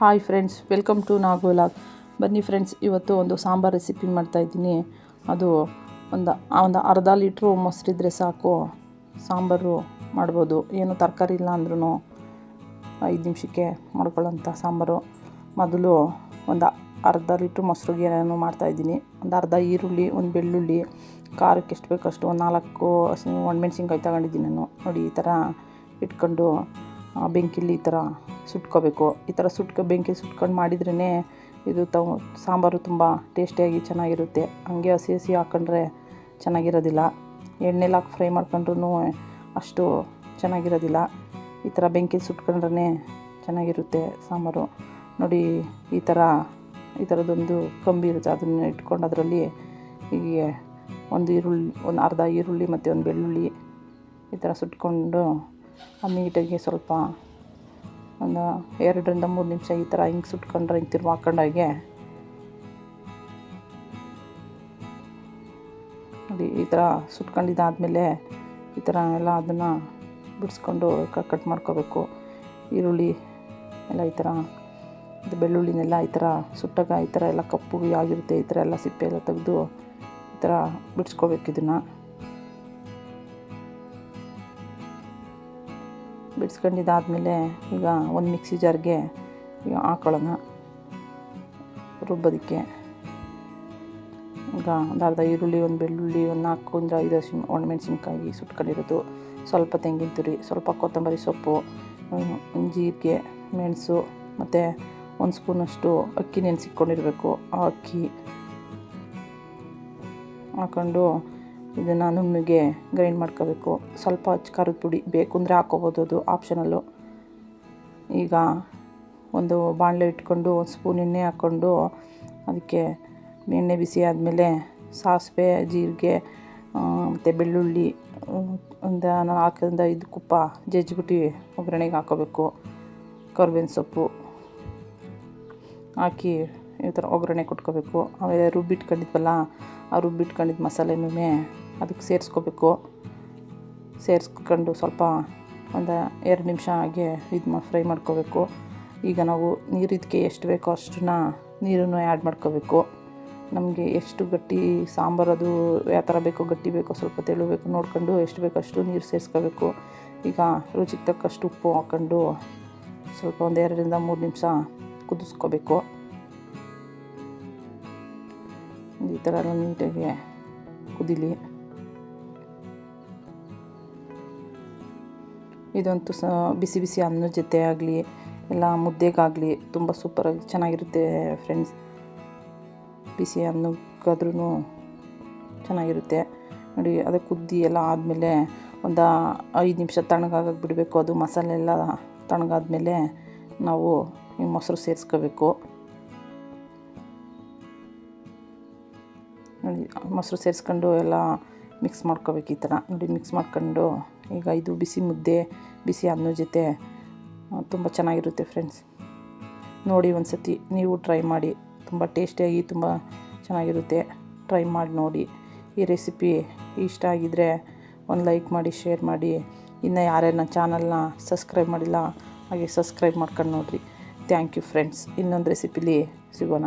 Hi friends welcome to ನಾಗೋಲಾಗ್ ಬನ್ನಿ friends ಇವತ್ತು ಒಂದು ಸಾಂಬಾರು ರೆಸಿಪಿ ಮಾಡ್ತಾಯಿದ್ದೀನಿ ಅದು ಒಂದು ಒಂದು ಅರ್ಧ ಲೀಟ್ರು ಮೊಸರಿದ್ರೆ ಸಾಕು. ಸಾಂಬಾರು ಮಾಡ್ಬೋದು. ಏನು ತರಕಾರಿ ಇಲ್ಲ ಅಂದ್ರೂ ಐದು ನಿಮಿಷಕ್ಕೆ ಮಾಡ್ಕೊಳ್ಳೋಂಥ ಸಾಂಬಾರು. ಮೊದಲು ಒಂದು ಅರ್ಧ ಲೀಟ್ರ್ ಮೊಸರಿಗೆ ನಾನು ಮಾಡ್ತಾಯಿದ್ದೀನಿ ಒಂದು ಅರ್ಧ ಈರುಳ್ಳಿ, ಒಂದು ಬೆಳ್ಳುಳ್ಳಿ, ಖಾರಕ್ಕೆ ಎಷ್ಟು ಬೇಕಷ್ಟು ಒಂದು ನಾಲ್ಕು ಒಣ ಒಣಮೆಣ್ಸಿನ್ಕಾಯಿ ತಗೊಂಡಿದ್ದೀನಿ ನಾನು. ನೋಡಿ, ಈ ಥರ ಇಟ್ಕೊಂಡು ಬೆಂಕಿಲಿ ಈ ಥರ ಸುಟ್ಕೋಬೇಕು. ಈ ಥರ ಸುಟ್ಕೊ, ಬೆಂಕಿ ಸುಟ್ಕೊಂಡು ಮಾಡಿದ್ರೇ ಇದು ತವ್ ಸಾಂಬಾರು ತುಂಬ ಟೇಸ್ಟಿಯಾಗಿ ಚೆನ್ನಾಗಿರುತ್ತೆ. ಹಾಗೆ ಹಸಿ ಹಸಿ ಹಾಕ್ಕೊಂಡ್ರೆ ಚೆನ್ನಾಗಿರೋದಿಲ್ಲ. ಎಣ್ಣೆಲಿ ಹಾಕಿ ಫ್ರೈ ಮಾಡ್ಕೊಂಡ್ರೂ ಅಷ್ಟು ಚೆನ್ನಾಗಿರೋದಿಲ್ಲ. ಈ ಥರ ಬೆಂಕಿ ಸುಟ್ಕೊಂಡ್ರೇ ಚೆನ್ನಾಗಿರುತ್ತೆ ಸಾಂಬಾರು. ನೋಡಿ, ಈ ಥರ, ಈ ಥರದೊಂದು ಕಂಬಿ ಇರುತ್ತೆ. ಅದನ್ನು ಇಟ್ಕೊಂಡು ಅದರಲ್ಲಿ ಹೀಗೆ ಒಂದು ಈರುಳ್ಳಿ, ಒಂದು ಅರ್ಧ ಈರುಳ್ಳಿ ಮತ್ತು ಒಂದು ಬೆಳ್ಳುಳ್ಳಿ ಈ ಥರ ಸುಟ್ಕೊಂಡು ನೀಟಾಗಿ ಸ್ವಲ್ಪ ಒಂದು ಎರಡರಿಂದ ಮೂರು ನಿಮಿಷ ಈ ಥರ ಹಿಂಗೆ ಸುಟ್ಕೊಂಡ್ರೆ ಹಿಂಗೆ ತಿರ್ಗಿ ಹಾಕೊಂಡಾಗೆ ನೋಡಿ ಈ ಥರ ಸುಟ್ಕೊಂಡಿದ್ದಾದಮೇಲೆ ಈ ಥರ ಎಲ್ಲ ಅದನ್ನು ಬಿಡಿಸ್ಕೊಂಡು ಕಟ್ ಮಾಡ್ಕೋಬೇಕು. ಈರುಳ್ಳಿ ಎಲ್ಲ ಈ ಥರ ಇದು ಬೆಳ್ಳುಳ್ಳಿನೆಲ್ಲ ಈ ಥರ ಸುಟ್ಟಾಗ ಈ ಥರ ಎಲ್ಲ ಕಪ್ಪು ಆಗಿರುತ್ತೆ, ಈ ಥರ ಎಲ್ಲ ಸಿಪ್ಪೆ ಎಲ್ಲ ತೆಗೆದು ಈ ಥರ ಬಿಡಿಸ್ಕೋಬೇಕು ಇದನ್ನು. ಬಿಡಿಸ್ಕೊಂಡಿದ್ದಾದಮೇಲೆ ಈಗ ಒಂದು ಮಿಕ್ಸಿ ಜಾರ್ಗೆ ಹಾಕೊಳ್ಳೋಣ. ರುಬ್ಬೋದಕ್ಕೆ. ಈಗ ಒಂದು ಅರ್ಧ ಈರುಳ್ಳಿ, ಒಂದು ಬೆಳ್ಳುಳ್ಳಿ, ಒಂದು ನಾಲ್ಕು ಒಂದು ಐದು ಹಸಿ ಒಣಮೆಣ್ಸಿನ್ಕಾಯಿ ಸುಟ್ಕೊಂಡಿರೋದು. ಸ್ವಲ್ಪ ತೆಂಗಿನ ತುರಿ, ಸ್ವಲ್ಪ ಕೊತ್ತಂಬರಿ ಸೊಪ್ಪು ಜೀರಿಗೆ, ಮೆಣಸು, ಮತ್ತು ಒಂದು ಸ್ಪೂನಷ್ಟು ಅಕ್ಕಿ ನೆನೆಸಿಟ್ಕೊಂಡಿರಬೇಕು. ಆ ಅಕ್ಕಿ ಹಾಕೊಂಡು ಇದನ್ನು ನುಣ್ಣಗೆ ಗ್ರೈಂಡ್ ಮಾಡ್ಕೋಬೇಕು. ಸ್ವಲ್ಪ ಖಾರದ ಪುಡಿ ಬೇಕು ಅಂದರೆ ಹಾಕೋಬೋದು ಅದು ಆಪ್ಷನಲ್ಲು ಈಗ ಒಂದು ಬಾಣಲೆ ಇಟ್ಕೊಂಡು ಒಂದು ಸ್ಪೂನ್ ಎಣ್ಣೆ ಹಾಕ್ಕೊಂಡು ಅದಕ್ಕೆ ಎಣ್ಣೆ ಬಿಸಿ ಆದಮೇಲೆ ಸಾಸಿವೆ, ಜೀರಿಗೆ ಮತ್ತು ಬೆಳ್ಳುಳ್ಳಿ, ಒಂದು ಹಾಕೋದ್ರಿಂದ ಐದು ಕುಪ್ಪ ಜಜ್ಜಿಬಿಟ್ಟು ಒಗ್ಗರಣೆಗೆ ಹಾಕೋಬೇಕು. ಕರ್ಬೇವಿನ ಸೊಪ್ಪು ಹಾಕಿ ಈ ಥರ ಒಗ್ಗರಣೆ ಕೊಟ್ಕೋಬೇಕು. ಆಮೇಲೆ ರುಬ್ಬಿಟ್ಕೊಂಡಿದ್ವಲ್ಲ, ಆ ರುಬ್ಬಿಟ್ಕೊಂಡಿದ್ದ ಮಸಾಲೆನೂ ಅದಕ್ಕೆ ಸೇರಿಸ್ಕೋಬೇಕು. ಸೇರಿಸ್ಕೊಂಡು ಸ್ವಲ್ಪ ಒಂದು ಎರಡು ನಿಮಿಷ ಹಾಗೆ ಇದು ಮಾ, ಫ್ರೈ ಮಾಡ್ಕೋಬೇಕು. ಈಗ ನಾವು ನೀರು ಎಷ್ಟು ಬೇಕೋ ಅಷ್ಟನ್ನ ನೀರನ್ನು ಆ್ಯಡ್ ಮಾಡ್ಕೋಬೇಕು. ನಮಗೆ ಎಷ್ಟು ಗಟ್ಟಿ ಸಾಂಬಾರು ಅದು ಯಾವ ಥರ ಬೇಕೋ ಗಟ್ಟಿ ಬೇಕೋ ಸ್ವಲ್ಪ ತೆಳು ಬೇಕು ನೋಡ್ಕೊಂಡು ಎಷ್ಟು ಬೇಕೋ ಅಷ್ಟು ನೀರು ಸೇರಿಸ್ಕೋಬೇಕು. ಈಗ ರುಚಿಗೆ ತಕ್ಕಷ್ಟು ಉಪ್ಪು ಹಾಕ್ಕೊಂಡು ಸ್ವಲ್ಪ ಒಂದು ಎರಡರಿಂದ ಮೂರು ನಿಮಿಷ ಕುದಿಸ್ಕೋಬೇಕು. ಈ ಥರ ಎಲ್ಲ ನೀಟಾಗಿ ಕುದೀಲಿ. ಇದಂತೂ ಸ ಬಿಸಿ ಬಿಸಿ ಅನ್ನದ ಜೊತೆ ಆಗಲಿ, ಎಲ್ಲ ಮುದ್ದೆಗಾಗಲಿ ತುಂಬ ಸೂಪರಾಗಿ ಚೆನ್ನಾಗಿರುತ್ತೆ ಫ್ರೆಂಡ್ಸ್ ಬಿಸಿ ಅನ್ನಕ್ಕಾದ್ರೂ ಚೆನ್ನಾಗಿರುತ್ತೆ. ನೋಡಿ, ಅದು ಕುದ್ದಿ ಎಲ್ಲ ಆದಮೇಲೆ ಒಂದು ಐದು ನಿಮಿಷ ತಣ್ಣಗಾಗಕ್ಕೆ ಬಿಡಬೇಕು. ಅದು ಮಸಾಲೆ ಎಲ್ಲ ತಣ್ಣಗಾದ್ಮೇಲೆ ನಾವು ಈ ಮೊಸರು ಸೇರಿಸ್ಕೋಬೇಕು. ನೋಡಿ, ಮೊಸರು ಸೇರಿಸ್ಕೊಂಡು ಎಲ್ಲ ಮಿಕ್ಸ್ ಮಾಡ್ಕೋಬೇಕು ಈ ಥರ. ನೋಡಿ ಮಿಕ್ಸ್ ಮಾಡ್ಕೊಂಡು ಈಗ ಇದು ಬಿಸಿ ಮುದ್ದೆ, ಬಿಸಿ ಅನ್ನ ಜೊತೆ ತುಂಬ ಚೆನ್ನಾಗಿರುತ್ತೆ ಫ್ರೆಂಡ್ಸ್ ನೋಡಿ ಒಂದು ಸತಿ ನೀವು ಟ್ರೈ ಮಾಡಿ. ತುಂಬ ಟೇಸ್ಟಿಯಾಗಿ ತುಂಬ ಚೆನ್ನಾಗಿರುತ್ತೆ. ಟ್ರೈ ಮಾಡಿ ನೋಡಿ. ಈ ರೆಸಿಪಿ ಇಷ್ಟ ಆಗಿದ್ದರೆ ಒಂದು ಲೈಕ್ ಮಾಡಿ ಶೇರ್ ಮಾಡಿ. ಇನ್ನು ಯಾರ್ಯಾರು ಚಾನಲ್ನ ಸಬ್ಸ್ಕ್ರೈಬ್ ಮಾಡಿಲ್ಲ, ಹಾಗೆ ಸಬ್ಸ್ಕ್ರೈಬ್ ಮಾಡ್ಕೊಂಡು ನೋಡಿರಿ. ಥ್ಯಾಂಕ್ ಯು ಫ್ರೆಂಡ್ಸ್ ಇನ್ನೊಂದು ರೆಸಿಪಿಲಿ ಸಿಗೋಣ.